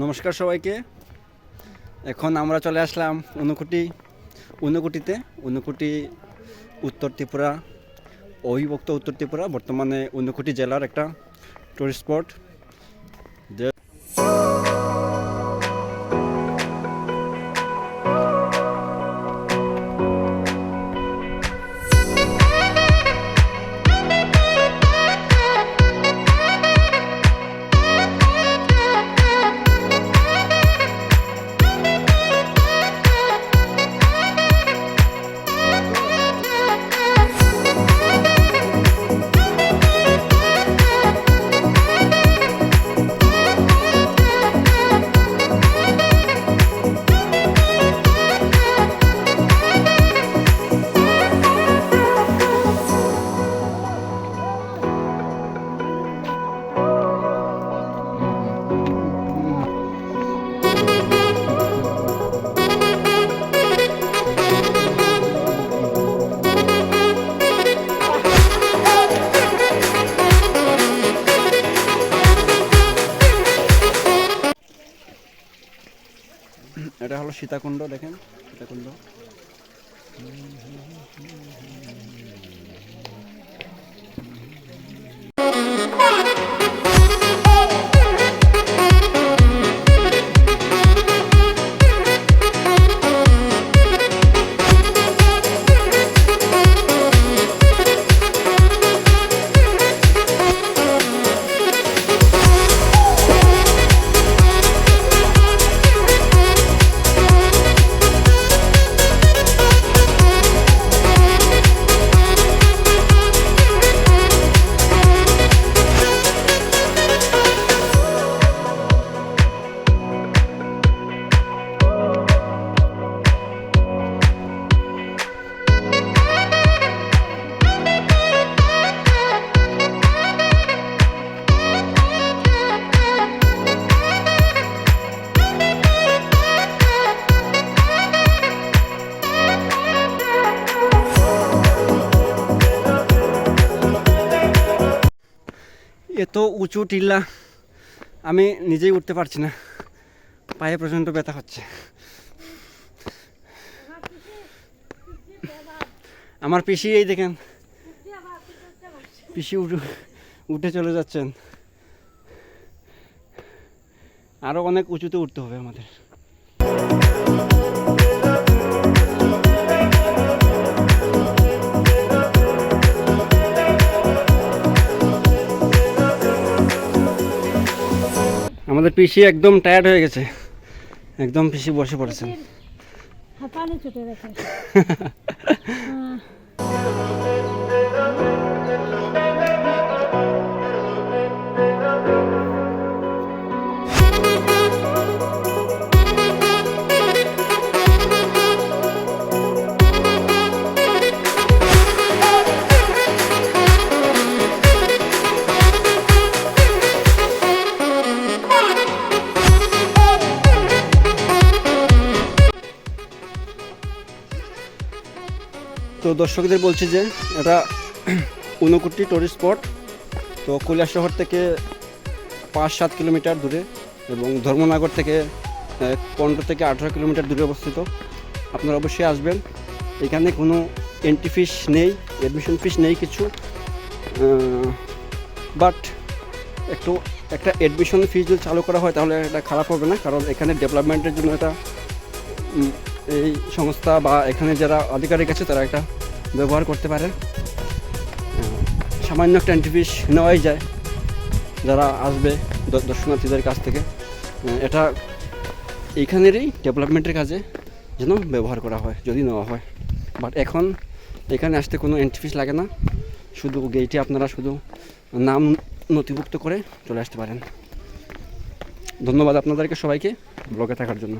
নমস্কার সবাইকে। এখন আমরা চলে আসলাম অনুকূটি উনকুটিতে উনকুটি উত্তর ত্রিপুরা, অবিভক্ত উত্তর ত্রিপুরা, বর্তমানে উনকুটি জেলার একটা টুরিস্ট স্পট এটা হলো সীতাকুণ্ড দেখেন? সীতাকুণ্ড। এত উঁচু টিল্লা, আমি নিজেই উঠতে পারছি না। পায়ে পর্যন্ত ব্যথা হচ্ছে। আমার পিসি এই দেখেন, পিসি উঠে উঠে চলে যাচ্ছেন। আরও অনেক উঁচুতে উঠতে হবে আমাদের। আমাদের পিসি একদম টায়ার্ড হয়ে গেছে। একদম পিসি বসে পড়েছেন হাঁপানি ছুটে গেছে। তো দর্শকদের বলছি যে এটা ঊনকোটি টুরিস্ট স্পট তো কৈলাস শহর থেকে পাঁচ সাত কিলোমিটার দূরে এবং ধর্মনগর থেকে পনেরো থেকে আঠেরো কিলোমিটার দূরে অবস্থিত। আপনারা অবশ্যই আসবেন। এখানে কোনো এন্ট্রি ফিস নেই অ্যাডমিশন ফিস নেই কিছু। বাট একটু, একটা অ্যাডমিশন ফিস যদি চালু করা হয় তাহলে এটা খারাপ হবে না, কারণ এখানে ডেভেলপমেন্টের জন্য এটা এই সংস্থা বা এখানে যারা আধিকারিক আছে, তারা এটা ব্যবহার করতে পারে সামান্য একটা এন্ট্রি নেওয়াই যায়, যারা আসবে দর্শনার্থীদের কাছ থেকে। এটা এইখানেরই ডেভেলপমেন্টের কাজে যেন ব্যবহার করা হয়, যদি নেওয়া হয়। বাট এখন এখানে আসতে কোনো এন্ট্রি ফিস লাগে না। শুধু গেটে আপনারা শুধু নাম নথিভুক্ত করে চলে আসতে পারেন। ধন্যবাদ আপনাদেরকে সবাইকে ব্লগে থাকার জন্য।